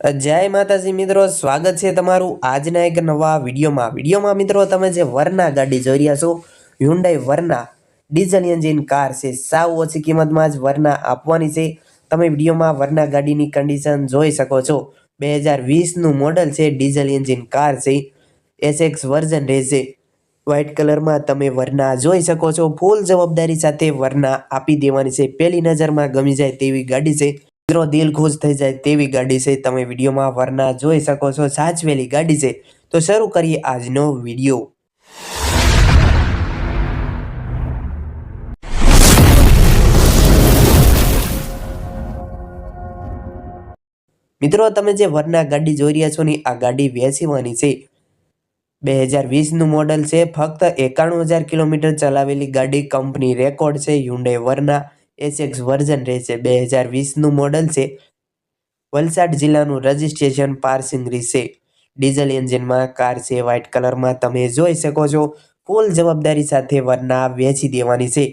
જય માતાજી મિત્રો, સ્વાગત છે તમારું આજના એક નવા વિડીયોમાં. વિડીયોમાં મિત્રો તમે જે વરના ગાડી જોઈ રહ્યા છો Hyundai Verna diesel engine car છે, સાવ ઓછી કિંમતમાં જ વરના આપવાની છે. તમે વિડીયોમાં વરના ગાડીની કન્ડિશન જોઈ શકો છો. બે હજાર વીસનું મોડલ છે ડીઝલ એન્જિન કાર છે. એસએક્સ વર્ઝન રહેશે. વ્હાઇટ કલરમાં તમે વરના જોઈ શકો છો. ફૂલ જવાબદારી સાથે વરના આપી દેવાની છે. પહેલી નજરમાં ગમી જાય તેવી ગાડી છે. મિત્રો, દિલ ખુશ થઈ જાય તેવી ગાડી છે. તમે વિડીયોમાં વરના જોઈ શકો છો, સાચવેલી ગાડી છે. તો શરૂ કરીએ આજનો વીડિયો. મિત્રો, તમે જે વરના ગાડી જોઈ રહ્યા છો ને, આ ગાડી વેચવાની છે. બે હજાર વીસનું મોડલ છે, ફક્ત એકાણું હજાર કિલોમીટર ચલાવેલી ગાડી કંપની રેકોર્ડ છે યુન્ડે વરના. એસએક્સ વર્ઝન રહેશે. બે હજાર વીસનું મોડલ છે. વલસાડ જિલ્લાનું રજિસ્ટ્રેશન પાર્સિંગ રહેશે ડીઝલ એન્જિનમાં કાર છે. વ્હાઇટ કલરમાં તમે જોઈ શકો છો. ફૂલ જવાબદારી સાથે વરના વેચી દેવાની છે.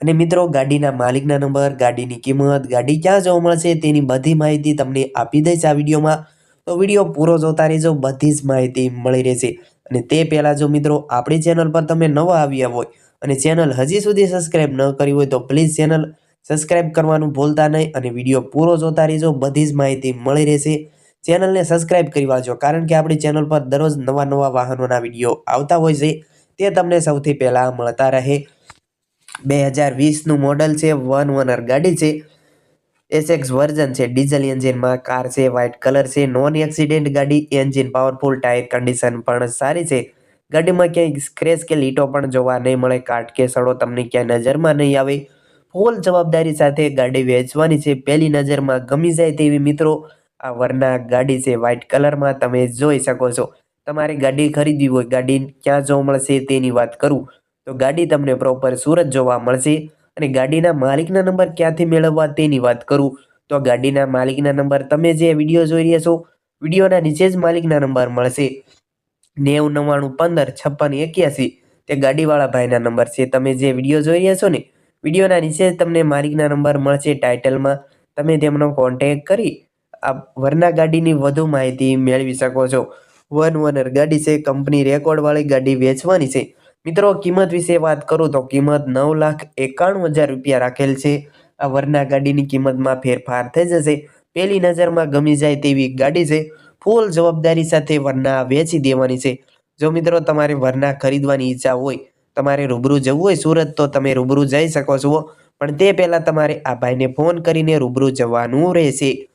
અને મિત્રો, ગાડીના માલિકના નંબર, ગાડીની કિંમત, ગાડી ક્યાં જોવા મળશે તેની બધી માહિતી તમને આપી દઈશ આ વિડીયોમાં. તો વીડિયો પૂરો જોતા રહેજો. બધી જ માહિતી મળી રહેશે. અને તે પહેલાં જો મિત્રો, આપણી ચેનલ પર તમે નવા આવ્યા હોય અને ચેનલ હજી સુધી સબસ્ક્રાઈબ ન કરી હોય તો પ્લીઝ ચેનલ સબસ્ક્રાઈબ કરવાનું ભૂલતા નહીં અને વીડિયો પૂરો જોતા રહેજો. બધી જ માહિતી મળી રહેશે. ચેનલને સબસ્ક્રાઈબ કરી વાળજો, કારણ કે આપણી ચેનલ પર દરરોજ નવા નવા વાહનોના વીડિયો આવતા હોય છે. તે તમને સૌથી પહેલાં મળતા રહે. બે હજાર વીસનું મોડલ છે, વન ઓનર ગાડી છે. એસએક્સ વર્ઝન છે, ડીઝલ એન્જિનમાં કાર છે, વ્હાઇટ કલર છે, નોન એક્સિડેન્ટ ગાડી, એન્જિન પાવરફુલ ટાયર કન્ડિશન પણ સારી છે. ગાડીમાં ક્યાંય સ્ક્રેચ કે લીટો પણ જોવા નહીં મળે. કાટ કે સડો તમને ક્યાંય નજરમાં નહીં આવે. ફૂલ જવાબદારી સાથે ગાડી વેચવાની છે. પહેલી નજરમાં ગમી જાય તેવી મિત્રો, આ વરના ગાડી છે વ્હાઇટ કલરમાં તમે જોઈ શકો છો. તમારે ગાડી ખરીદવી હોય, ગાડી ક્યાં જોવા મળશે તેની વાત કરું. તો ગાડી તમને પ્રોપર સુરત જોવા મળશે અને ગાડીના માલિકના નંબર ક્યાંથી મેળવવા તેની વાત કરું. તો ગાડીના માલિકના નંબર તમે જે વીડિયો જોઈ રહ્યા છો, વિડીયોના નીચે જ માલિકના નંબર મળશે. નેવું નવ્વાણું પંદર છપ્પન એક્યાસી તે ગાડીવાળા ભાઈના નંબર છે. તમે જે વીડિયો જોઈ રહ્યા છો ને, વિડીયોના નીચે તમને માલિકના નંબર મળશે ટાઇટલમાં. તમે તેમનો કોન્ટેક કરી આ વરના ગાડીની વધુ માહિતી મેળવી શકો છો. વન ઓનર ગાડી છે. કંપની રેકોર્ડવાળી ગાડી વેચવાની છે. મિત્રો, કિંમત વિશે વાત કરું તો કિંમત નવ લાખ એકાણું હજાર રૂપિયા રાખેલ છે. આ વરના ગાડીની કિંમતમાં ફેરફાર થઈ જશે. પહેલી નજરમાં ગમી જાય તેવી ગાડી છે. ફૂલ જવાબદારી સાથે વરના વેચી દેવાની છે. જો મિત્રો તમારે વરના ખરીદવાની ઈચ્છા હોય, તમારે રૂબરૂ જવું હોય સુરત, તો તમે રૂબરૂ જઈ શકો છો. પણ તે પહેલાં તમારે આ ભાઈને ફોન કરીને રૂબરૂ જવાનું રહેશે.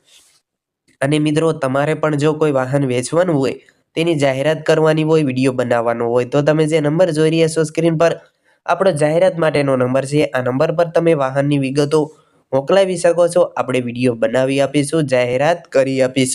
અને મિત્રો, તમારે પણ જો કોઈ વાહન વેચવાનું હોય, તેની જાહેરાત કરવાની હોય, વીડિયો બનાવવાનો હોય, તો તમે જે નંબર જોઈ રહ્યા છો સ્ક્રીન પર, આપણો જાહેરાત માટેનો નંબર છે. આ નંબર પર તમે વાહનની વિગતો મોકલાવી શકો છો. આપણે વીડિયો બનાવી આપીશું, જાહેરાત કરી આપીશું.